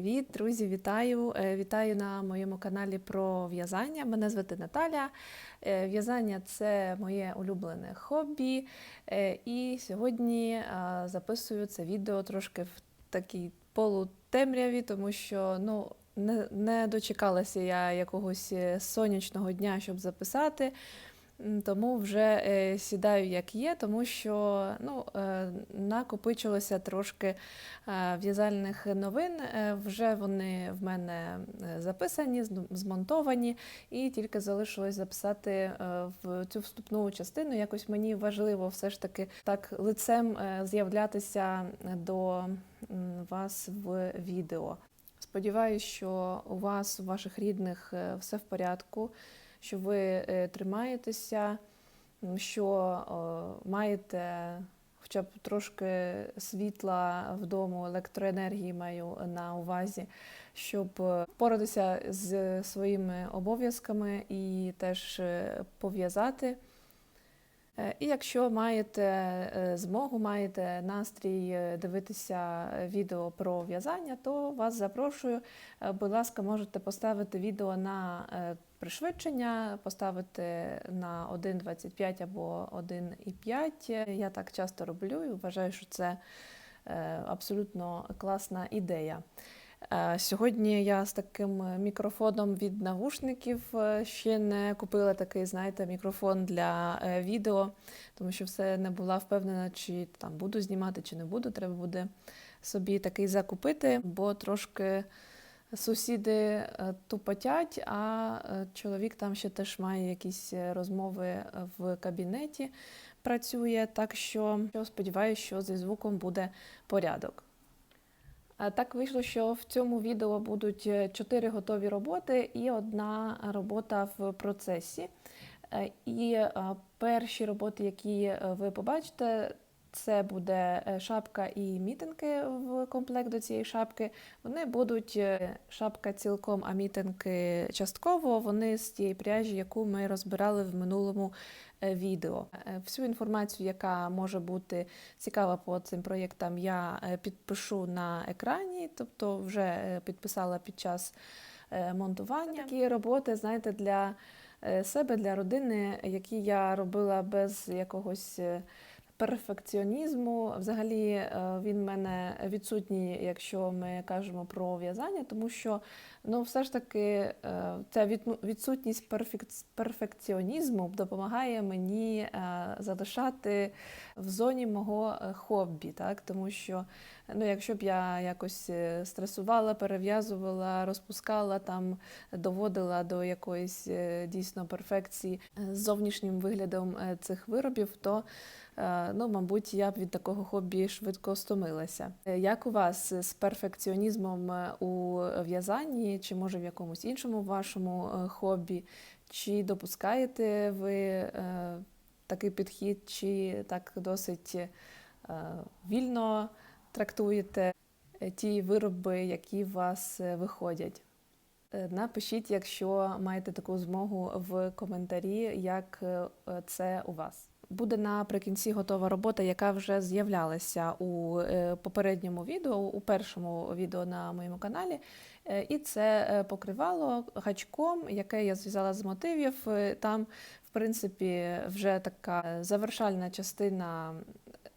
Привіт, друзі! Вітаю! Е, Вітаю на моєму каналі про в'язання. Мене звати Наталя. Е, В'язання це моє улюблене хобі. Е, І сьогодні записую це відео трошки в такій полутемряві, тому що ну, не, не дочекалася я якогось сонячного дня, щоб записати. Тому вже е, сідаю як є, тому що ну, е, накопичилося трошки е, в'язальних новин. Вже вони в мене записані, змонтовані, і тільки залишилось записати в цю вступну частину. Якось мені важливо все ж таки так лицем з'являтися до вас в відео. Сподіваюсь, що у вас, у ваших рідних, все в порядку, що ви е, тримаєтеся, що маєте хоча б трошки світла вдома, електроенергії маю на увазі, щоб е, впоратися з своїми обов'язками і теж е, пов'язати. І якщо маєте змогу, маєте настрій дивитися відео про в'язання, то вас запрошую. Будь ласка, можете поставити відео на пришвидшення, поставити на 1.25 або 1.5. Я так часто роблю і вважаю, що це е, абсолютно класна ідея. Е, Сьогодні я з таким мікрофоном від навушників е, ще не купила такий, знаєте, мікрофон для відео, тому що все не була впевнена, чи там буду знімати, чи не буду. Треба буде собі такий закупити, бо трошки сусіди е, тупотять, а е, чоловік там ще теж має якісь е, розмови в кабінеті, працює. Так що сподіваюся, що зі звуком буде порядок. Так вийшло, що в цьому відео будуть чотири готові роботи і одна робота в процесі. І перші роботи, які ви побачите, це буде е, шапка і мітинки в комплект до цієї шапки. Вони будуть е, шапка цілком, а мітинки частково. Вони з тієї пряжі, яку ми розбирали в минулому е, відео. Всю інформацію, яка може бути цікава по цим проєктам, я підпишу на екрані, тобто вже підписала під час монтування. Такі роботи, знаєте, для себе, для родини, які я робила без якогось. Перфекціонізму, взагалі, е, він в мене відсутній, якщо ми кажемо про в'язання, тому що ну, все ж таки е, ця відсутність перфекціонізму допомагає мені е, залишати в зоні мого е, хобі, так? тому що ну, якщо б я якось стресувала, перев'язувала, розпускала, там, доводила до якоїсь дійсно перфекції з зовнішнім виглядом цих виробів, то Ну, мабуть, я б від такого хобі швидко стомилася. Як у вас з перфекціонізмом у в'язанні, чи може в якомусь іншому вашому е, хобі? Чи допускаєте ви е, такий підхід, чи так досить е, вільно трактуєте ті вироби, які у вас виходять? Напишіть, якщо маєте таку змогу в коментарі, як це у вас. Буде наприкінці готова робота, яка вже з'являлася у е, попередньому відео, у першому відео на моєму каналі. Е, І це е, покривало гачком, яке я зв'язала з мотивів. Там, в принципі, вже така завершальна частина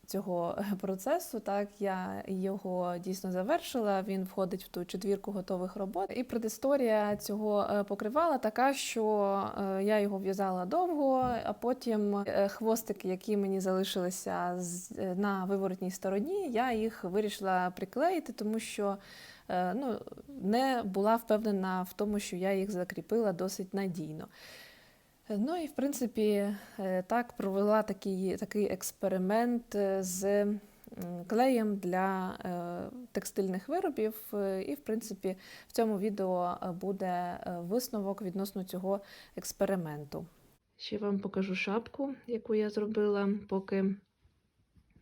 цього процесу. Так, я його дійсно завершила. Він входить в ту четвірку готових робот. І предісторія цього е, покривала така, що е, я його в'язала довго, а потім е, хвостики, які мені залишилися на виворотній стороні, я їх вирішила приклеїти, тому що ну, не була впевнена в тому, що я їх закріпила досить надійно. Ну і в принципі е, так провела такий, такий експеримент е, з клеєм для е, текстильних виробів. І, в принципі, в цьому відео буде висновок відносно цього експерименту. Ще вам покажу шапку, яку я зробила, поки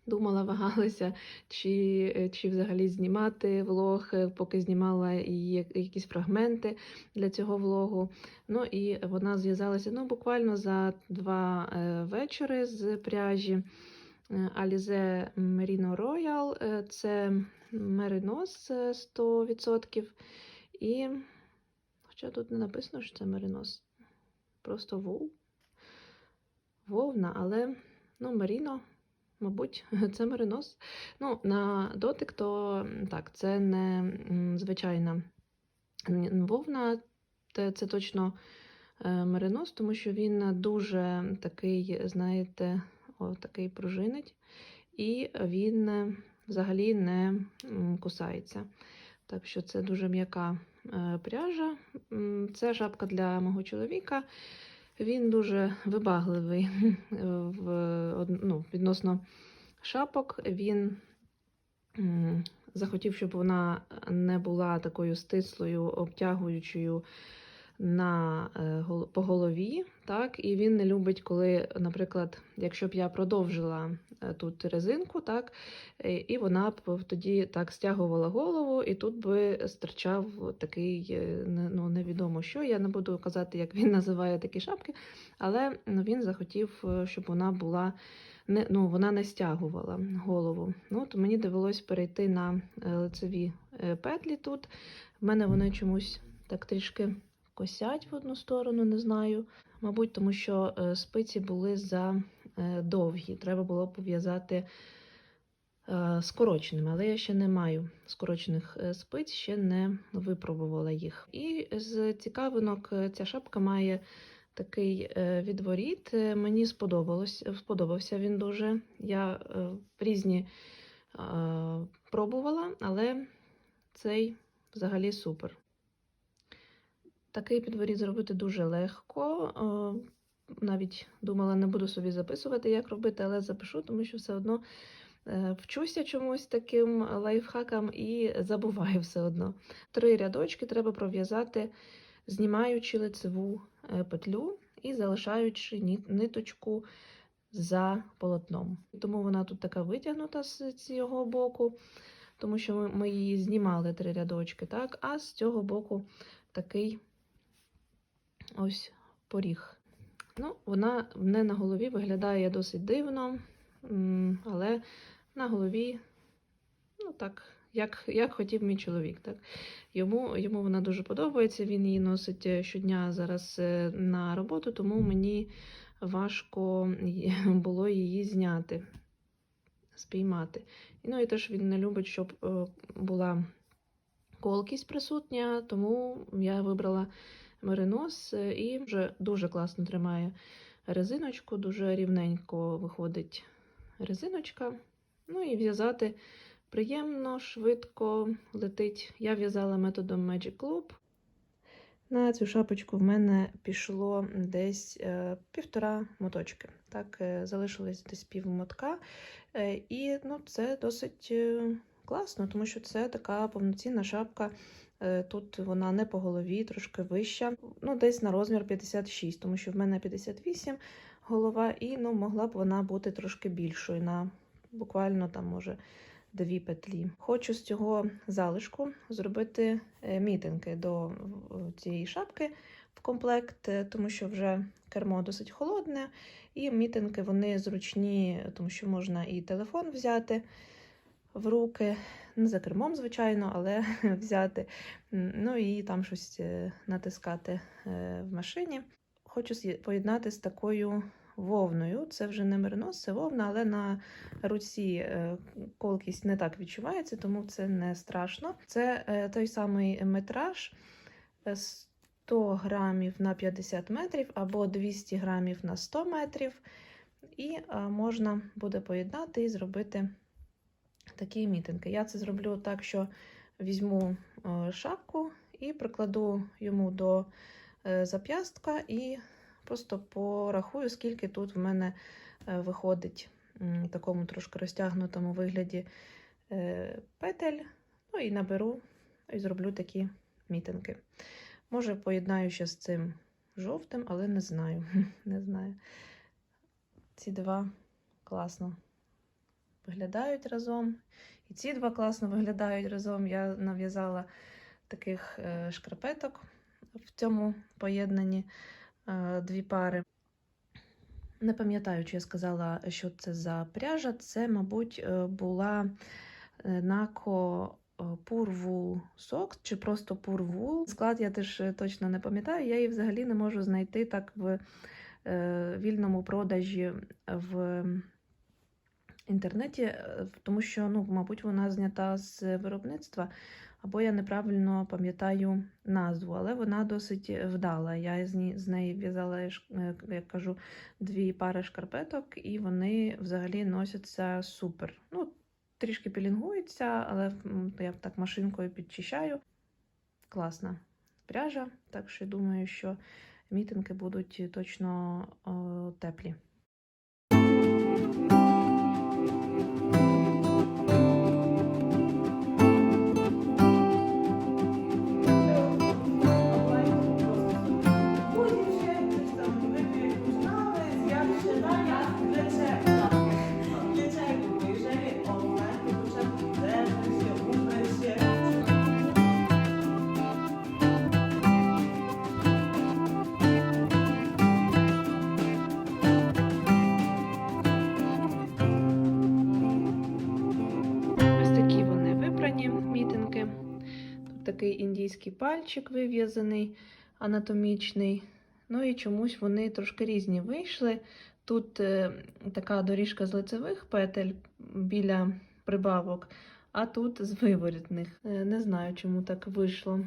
думала, вагалася, чи, е, чи взагалі знімати влог, е, поки знімала якісь фрагменти для цього влогу. Ну і вона зв'язалася ну, буквально за два е, вечори з пряжі е, Alize Merino Royal. Це меринос е, 100%. І, хоча тут не написано, що це меринос, просто вов. Вовна, але ну, меріно, мабуть, це меринос. Ну, на дотик, то так, це не звичайна вовна, це, це точно е, меринос, тому що він дуже такий, знаєте, о, такий пружинить, і він е, взагалі не кусається. Так що це дуже м'яка е, пряжа. Це шапка для мого чоловіка. Він дуже вибагливий в, ну, відносно шапок. Він захотів, щоб вона не була такою стислою, обтягуючою на, е, по голові. Так? І він не любить, коли, наприклад, якщо б я продовжила е, тут резинку, так, е, і вона б тоді так стягувала голову, і тут би стирчав такий, ну, невідомо що. Я не буду казати, як він називає такі шапки, але ну, він захотів, щоб вона була. Не, ну, вона не стягувала голову. Ну, то мені довелось перейти на лицеві петлі тут. В мене вони чомусь так трішки косять в одну сторону, не знаю. Мабуть, тому що е, спиці були за е, довгі. Треба було пов'язати е, скороченими, але я ще не маю скорочених спиць, ще не випробувала їх. І з цікавинок ця шапка має такий відворіт. Мені сподобалось, сподобався він дуже. Я різні пробувала, але цей взагалі супер. Такий підворіт зробити дуже легко. Навіть думала, не буду собі записувати, як робити, але запишу, тому що все одно е, вчуся чомусь таким лайфхакам і забуваю все одно. Три рядочки треба пров'язати, знімаючи лицеву е, петлю і залишаючи ниточку за полотном. Тому вона тут така витягнута з цього боку, тому що ми її знімали три рядочки, так? а з цього боку такий ось поріг. Ну, вона не на голові виглядає досить дивно, але на голові, ну так, як, як хотів мій чоловік. Так? Йому, йому вона дуже подобається. Він її носить е, щодня зараз е, на роботу, тому мені важко було її зняти, спіймати. Ну і теж він не любить, щоб е, була колкість присутня, тому я вибрала меринос е, і вже дуже класно тримає резиночку, дуже рівненько виходить резиночка. Ну і в'язати приємно, швидко летить. Я в'язала методом Magic Loop. На цю шапочку в мене пішло десь е, півтора моточки. Так, е, залишилось десь пів мотка. Е, і ну, це досить е, класно, тому що це така повноцінна шапка. Е, Тут вона не по голові, трошки вища. Ну, десь на розмір 56, тому що в мене 58 голова, і ну, могла б вона бути трошки більшою на буквально там, може, дві петлі. Хочу з цього залишку зробити е, мітинги до цієї шапки в комплект, е, тому що вже кермо досить холодне, і мітинги вони зручні, тому що можна і телефон взяти в руки, не за кермом, звичайно, але взяти. Ну і там щось е, натискати е, в машині. Хочу поєднати з такою вовною. Це вже не меринос, це вовна, але на руці е, колкість не так відчувається, тому це не страшно. Це той самий метраж е, 100 грамів на 50 метрів або 200 грамів на 100 метрів. І можна буде поєднати і зробити такі мітинги. Я це зроблю так, що візьму е, шапку і прикладу йому до е, зап'ястка і просто порахую, скільки тут в мене е, виходить в такому трошки розтягнутому вигляді петель. Ну і наберу і зроблю такі мітинги. Може, поєднаю ще з цим жовтим, але не знаю. не знаю. Ці два класно виглядають разом. І ці два класно виглядають разом. Я нав'язала таких е, шкарпеток в цьому поєднанні е, дві пари. Не пам'ятаю, чи я сказала, що це за пряжа. Це, мабуть, е, була Нако е, Purwool чи просто Purwool. Склад я теж точно не пам'ятаю. Я її взагалі не можу знайти так в вільному продажі в інтернеті, е, тому що, ну, мабуть, вона знята з виробництва, або я неправильно пам'ятаю назву, але вона досить вдала. Я з, неї в'язала, е, як кажу, дві пари шкарпеток, і вони взагалі носяться супер. Ну, трішки пілінгуються, але я так машинкою підчищаю. Класна пряжа, так що думаю, що мітинги будуть точно о, теплі. Такий пальчик вив'язаний, анатомічний. Ну і чомусь вони трошки різні вийшли. Тут е, така доріжка з лицевих петель біля прибавок, а тут з виворітних. Е, не знаю, чому так вийшло.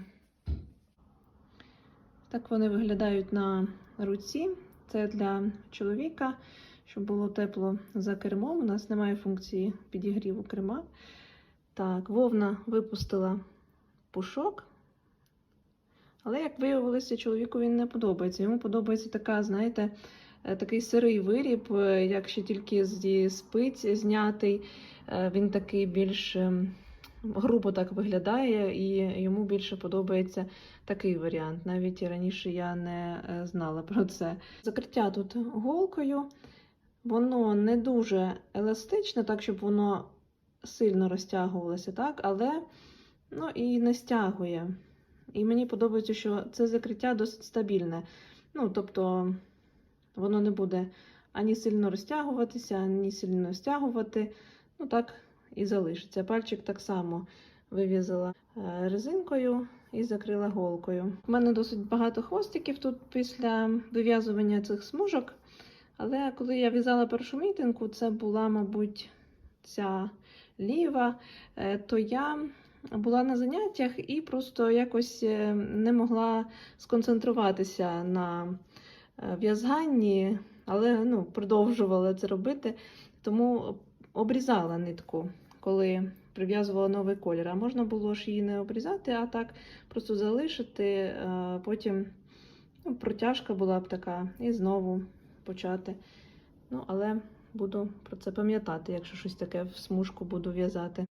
Так вони виглядають на руці. Це для чоловіка, щоб було тепло за кермом. У нас немає функції підігріву керма. Так, вовна випустила пушок. Але, як виявилося, чоловіку він не подобається. Йому подобається така, знаєте, е, такий сирий виріб, е, як ще тільки зі спиць знятий. Е, Він такий більш ем, грубо так виглядає, і йому більше подобається такий варіант. Навіть раніше я не знала про це. Закриття тут голкою. Воно не дуже еластичне, так щоб воно сильно розтягувалося, так, але ну, і не стягує. І мені подобається, що це закриття досить стабільне. Ну, тобто воно не буде ані сильно розтягуватися, ані сильно стягувати. Ну, так і залишиться. Пальчик так само вив'язала е, резинкою і закрила голкою. У мене досить багато хвостиків тут після вив'язування цих смужок. Але коли я в'язала першу мітинку, це була, мабуть, ця ліва, е, то я була на заняттях і просто якось е, не могла сконцентруватися на е, в'язанні, але ну, продовжувала це робити, тому обрізала нитку, коли прив'язувала новий колір. А можна було ж її не обрізати, а так просто залишити, е, потім ну, протяжка була б така, і знову почати. Ну, але буду про це пам'ятати, якщо щось таке в смужку буду в'язати.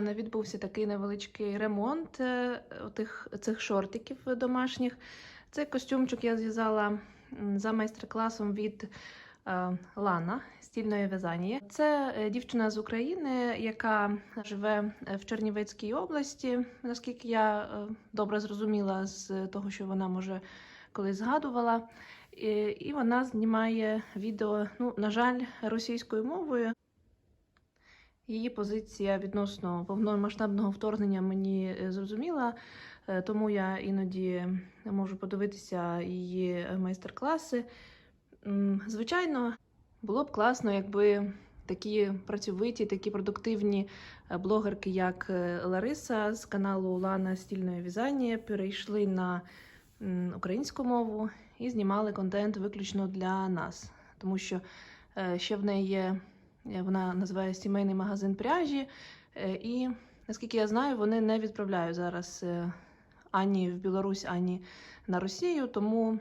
Мене відбувся такий невеличкий ремонт е, тих, цих шортиків домашніх. Цей костюмчик я зв'язала за майстер-класом від е, Лана стільної в'язання. Це е, дівчина з України, яка живе в Чернівецькій області, наскільки я добре зрозуміла з того, що вона може колись згадувала. І вона знімає відео, ну, на жаль, російською мовою. Її позиція відносно повномасштабного вторгнення мені е, зрозуміла, е, тому я іноді можу подивитися її майстер-класи. Звичайно, було б класно, якби такі працьовиті, такі продуктивні е, блогерки, як Лариса з каналу Лана Стільної в'язання, перейшли на українську мову і знімали контент виключно для нас, тому що ще в неї є, вона називає сімейний магазин пряжі, е, і наскільки я знаю, вони не відправляють зараз е, ані в Білорусь, ані на Росію, тому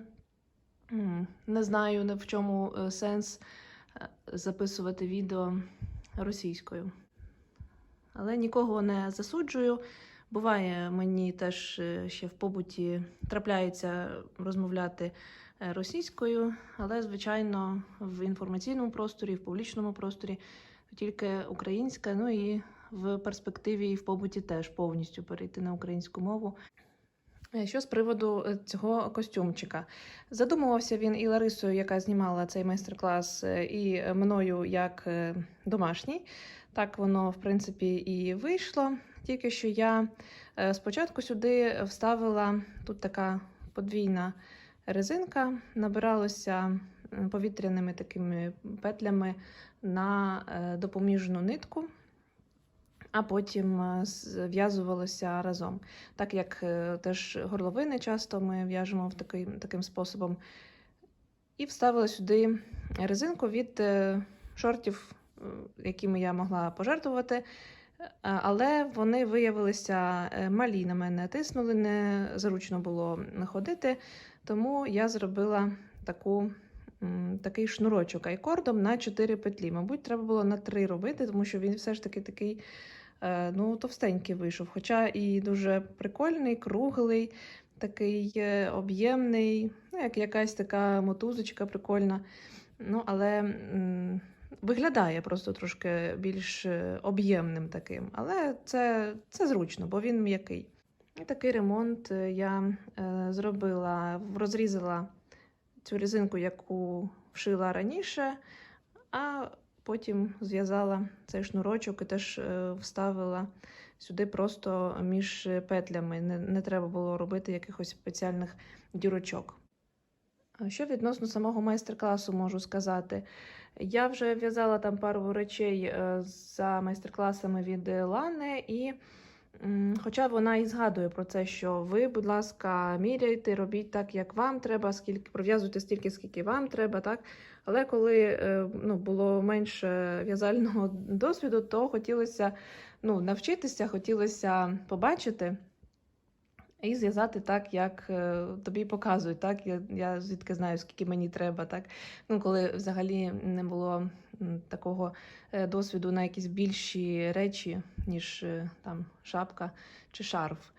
не знаю в чому е, сенс е, записувати відео російською. Але нікого не засуджую. Буває, мені теж е, ще в побуті трапляється розмовляти е, російською, але, звичайно, в інформаційному просторі, в публічному просторі тільки українська, ну і в перспективі і в побуті теж повністю перейти на українську мову. Е, Що з приводу е, цього костюмчика? Задумувався він і Ларисою, яка знімала цей майстер-клас, е, і мною як е, домашній. Так воно, в принципі, і вийшло. Тільки що я е, спочатку сюди вставила тут така подвійна резинка, набиралося м, повітряними такими петлями на е, допоміжну нитку, а потім е, зв'язувалося разом. Так як е, теж горловини часто ми в'яжемо такий, таким способом. І вставила сюди резинку від шортів, якими я могла пожертвувати. Але вони виявилися малі на мене тиснули, не зручно було ходити, тому я зробила таку, такий шнурочок айкордом на 4 петлі. Мабуть, треба було на 3 робити, тому що він все ж таки такий е, ну, товстенький вийшов. Хоча і дуже прикольний, круглий, такий е, об'ємний, ну, як якась така мотузочка прикольна. Ну, але виглядає просто трошки більш е, об'ємним таким. Але це, це зручно, бо він м'який. І такий ремонт е, я е, зробила, розрізала цю резинку, яку вшила раніше, а потім зв'язала цей шнурочок і теж е, вставила сюди просто між петлями. Не, не треба було робити якихось спеціальних дірочок. Що відносно самого майстер-класу можу сказати? Я вже в'язала там пару речей за майстер-класами від Лани, і хоча вона і згадує про це, що ви, будь ласка, міряйте, робіть так, як вам треба, скільки пров'язуйте стільки, скільки вам треба, так. Але коли е, ну, було менше в'язального досвіду, то хотілося ну, навчитися, хотілося побачити. І зв'язати так, як е, тобі показують. Так? Я, я звідки знаю, скільки мені треба. Так? Ну, коли взагалі не було такого е, досвіду на якісь більші речі, ніж е, там шапка чи шарф.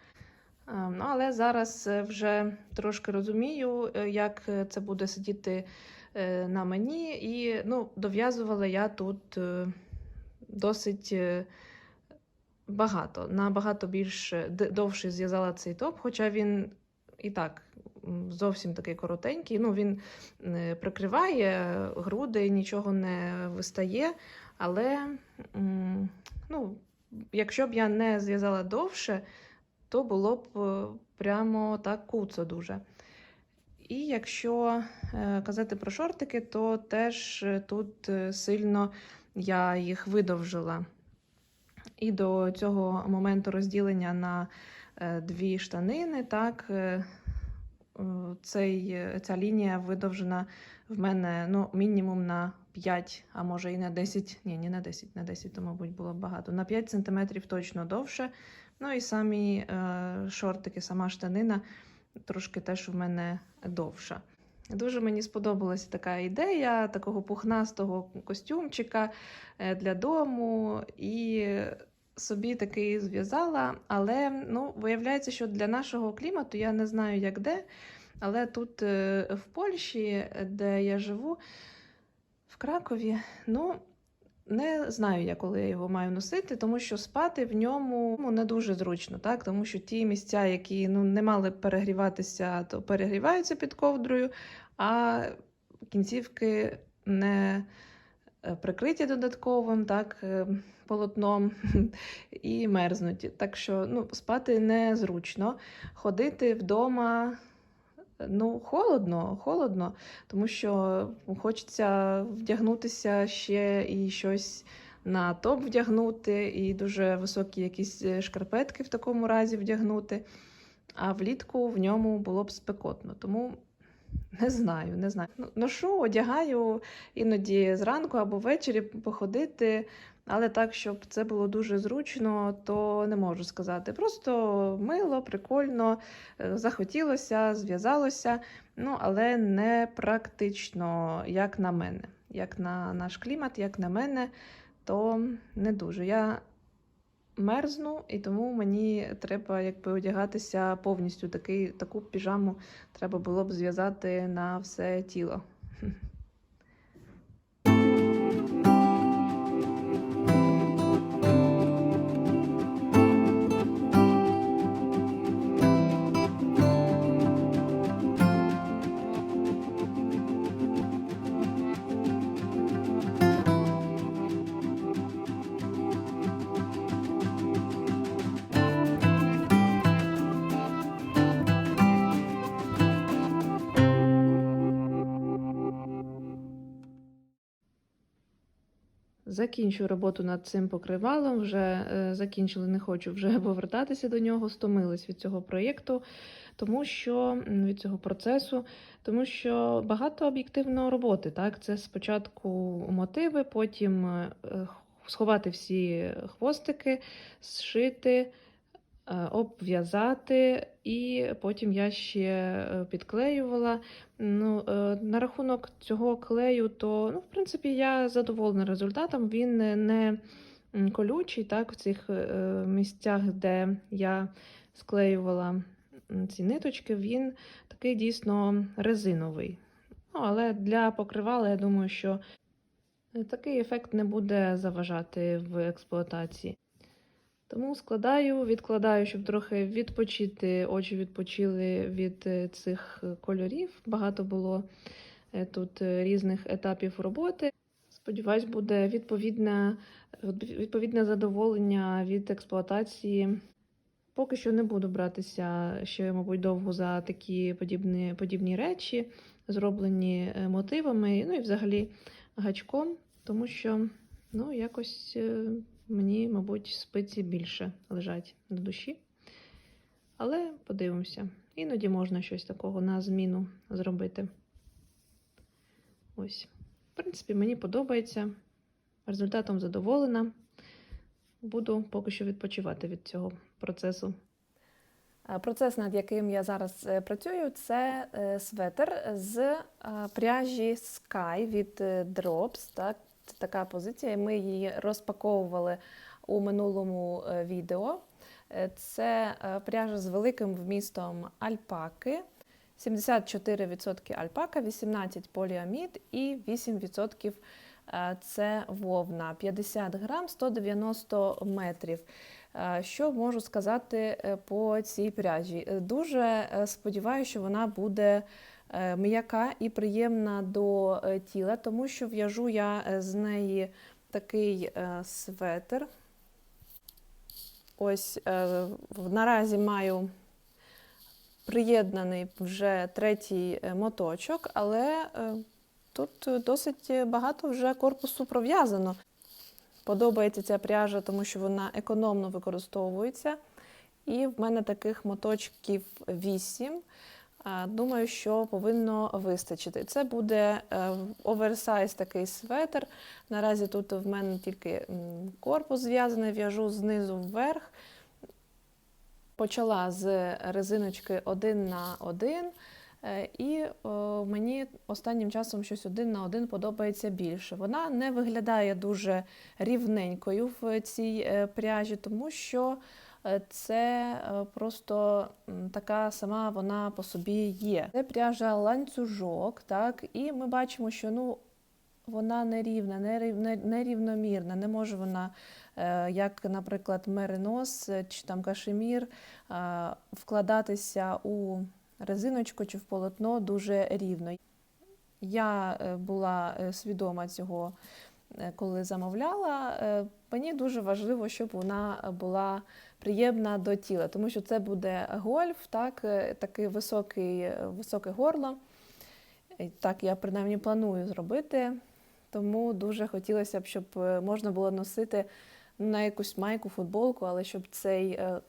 Е, Ну, але зараз е, вже трошки розумію, як це буде сидіти на мені. І ну, дов'язувала я тут досить. багато, набагато більш довше зв'язала цей топ, хоча він і так зовсім такий коротенький. Ну, він е, прикриває груди, нічого не вистає. Але ну, якщо б я не зв'язала довше, то було б е, прямо так куцо дуже. І якщо е, казати про шортики, то теж тут сильно я їх видовжила. І до цього моменту розділення на дві штанини, так, цей, е, ця лінія видовжена в мене ну, мінімум на 5, а може і на 10, ні, не на 10, на 10, то, мабуть, було багато. На 5 см точно довше. Ну і самі е, шортики, сама штанина трошки теж в мене довша. Дуже мені сподобалася така ідея такого пухнастого костюмчика е, для дому, і собі такий зв'язала. Але ну, виявляється, що для нашого клімату я не знаю, як де. Але тут е, в Польщі, де я живу, в Кракові, ну. Не знаю я, коли я його маю носити, тому що спати в ньому ну, не дуже зручно, так? тому що ті місця, які ну, не мали перегріватися, то перегріваються під ковдрою, а кінцівки не прикриті додатковим так, е, полотном і мерзнуть. Так що ну, спати незручно. Ходити вдома Ну, холодно, холодно, тому що хочеться вдягнутися ще і щось на топ вдягнути, і дуже високі якісь е, шкарпетки в такому разі вдягнути. А влітку в ньому було б спекотно. Тому не знаю, не знаю. Ну, Ношу, одягаю іноді зранку або ввечері походити, але так, щоб це було дуже зручно, то не можу сказати. Просто мило, прикольно, е, захотілося, зв'язалося, ну але не практично, як на мене. Як на наш клімат, як на мене, то не дуже. Я мерзну, і тому мені треба якби одягатися повністю. Такий, таку піжаму треба було б зв'язати на все тіло. Закінчую роботу над цим покривалом. Вже е, закінчили, не хочу вже повертатися до нього, стомилась від цього проєкту, тому що від цього процесу, тому що багато об'єктивно роботи. Так, це спочатку мотиви, потім е, сховати всі хвостики, зшити. Е, Обв'язати, і потім я ще е, підклеювала. Ну, е, на рахунок цього клею, то ну, в принципі я задоволена результатом. Він не- колючий, так, в цих місцях, де я склеювала ці ниточки, він такий дійсно резиновий. Ну, але для покривала, я думаю, що такий ефект не буде заважати в експлуатації. Тому складаю, відкладаю, щоб трохи відпочити. Очі відпочили від е, цих е, кольорів. Багато було е, тут різних етапів роботи. Сподіваюсь, буде відповідне, відповідне задоволення від експлуатації. Поки що не буду братися ще, мабуть, довго за такі подібні, подібні речі, зроблені мотивами, ну і взагалі гачком, тому що ну, якось мені, мабуть, спиці більше лежать на душі. Але подивимося. Іноді можна щось такого на зміну зробити. Ось. В принципі, мені подобається. Результатом задоволена. Буду поки що відпочивати від цього процесу. Е, Процес, над яким я зараз е, працюю, це е, светр з пряжі Sky від Drops. Так? Така позиція. Ми її розпаковували у минулому е, відео. Е, Це е, пряжа з великим вмістом альпаки. 74% альпака, 18% поліамід і 8% е, це вовна. 50 грам, 190 метрів. Що можу сказати по цій пряжі? Дуже сподіваюся, що вона буде м'яка і приємна до е, тіла, тому що в'яжу я е, з неї такий е, светр. Ось е, наразі маю приєднаний вже третій е, моточок, але е, тут е, досить багато вже корпусу пров'язано. Подобається ця пряжа, тому що вона економно використовується. І в мене таких моточків 8. Думаю, що повинно вистачити. Це буде е, оверсайз такий светр. Наразі тут в мене тільки корпус зв'язаний, в'яжу знизу вверх. Почала з резиночки 1 на 1. Е, І мені останнім часом щось один на один подобається більше. Вона не виглядає дуже рівненькою в цій е, пряжі, тому що це е, просто така сама вона по собі є. Це пряжа ланцюжок, так, і ми бачимо, що ну, вона нерівна, нерів- нерівномірна. Не може вона, е, як, наприклад, меринос е, чи там кашемір, е, вкладатися у резиночку чи в полотно дуже рівно. Я е, була е, свідома цього е, коли замовляла, е, мені дуже важливо, щоб вона була приємна до тіла, тому що це буде гольф, так, е, такий високий, е, високе горло. Так, я принаймні планую зробити. Тому дуже хотілося б, щоб е, можна було носити на якусь майку, футболку, але щоб цей, е,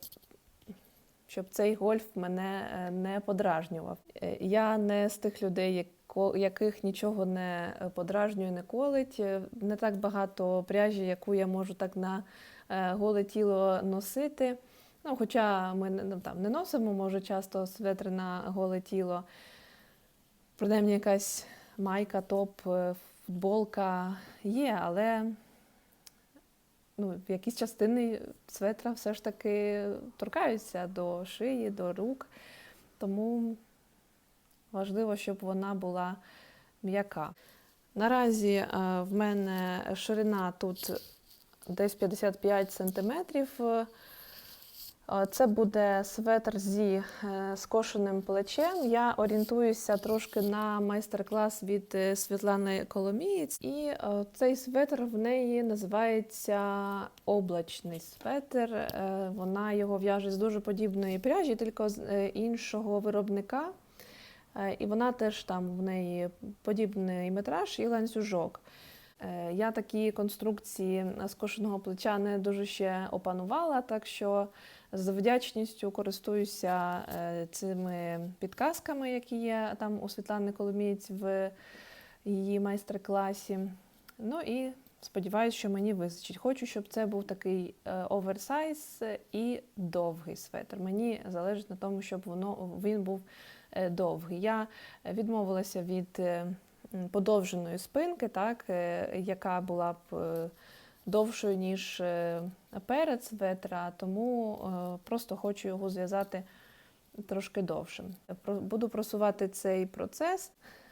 щоб цей гольф мене е, не подражнював. Е, Я не з тих людей, яко- яких нічого не е, подражнює, не колить. Е, Не так багато пряжі, яку я можу так на е, голе тіло носити. Ну, хоча ми ну, там, не носимо, може, часто светри на голе тіло. Принаймні якась майка, топ, футболка є, але ну, якісь частини светра все ж таки торкаються до шиї, до рук. Тому важливо, щоб вона була м'яка. Наразі е, в мене ширина тут десь 55 сантиметрів. Е, Це буде светр зі е, скошеним плечем. Я орієнтуюся трошки на майстер-клас від Світлани Коломієць. І цей светр в неї називається облачний светр. Вона його в'яже з дуже подібної пряжі, тільки з іншого виробника. Е, І вона теж там в неї подібний метраж і ланцюжок. Е, Я такі конструкції скошеного плеча не дуже ще опанувала, так що з вдячністю користуюся е, цими підказками, які є там у Світлани Коломієць в її майстер-класі. Ну і сподіваюся, що мені вистачить. Хочу, щоб це був такий оверсайз і довгий светр. Мені залежить на тому, щоб воно він був довгий. Я відмовилася від е, подовженої спинки, так, е, яка була б е, довшою, ніж е, перед светра, тому е, просто хочу його зв'язати трошки довшим. Буду просувати цей процес,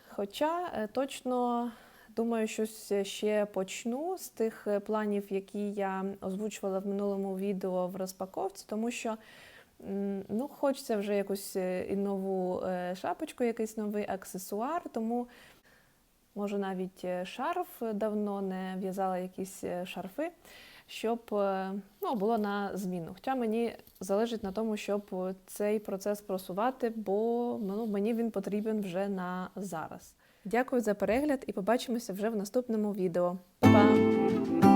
хоча е, точно думаю, щось ще почну з тих е, планів, які я озвучувала в минулому відео в розпаковці, тому що ну, хочеться вже якусь е, і нову е, шапочку, якийсь новий аксесуар, тому може навіть е, шарф давно не в'язала якісь шарфи, щоб ну, було на зміну. Хоча мені залежить на тому, щоб цей процес просувати, бо ну, мені він потрібен вже на зараз. Дякую за перегляд і побачимося вже в наступному відео. Па-па!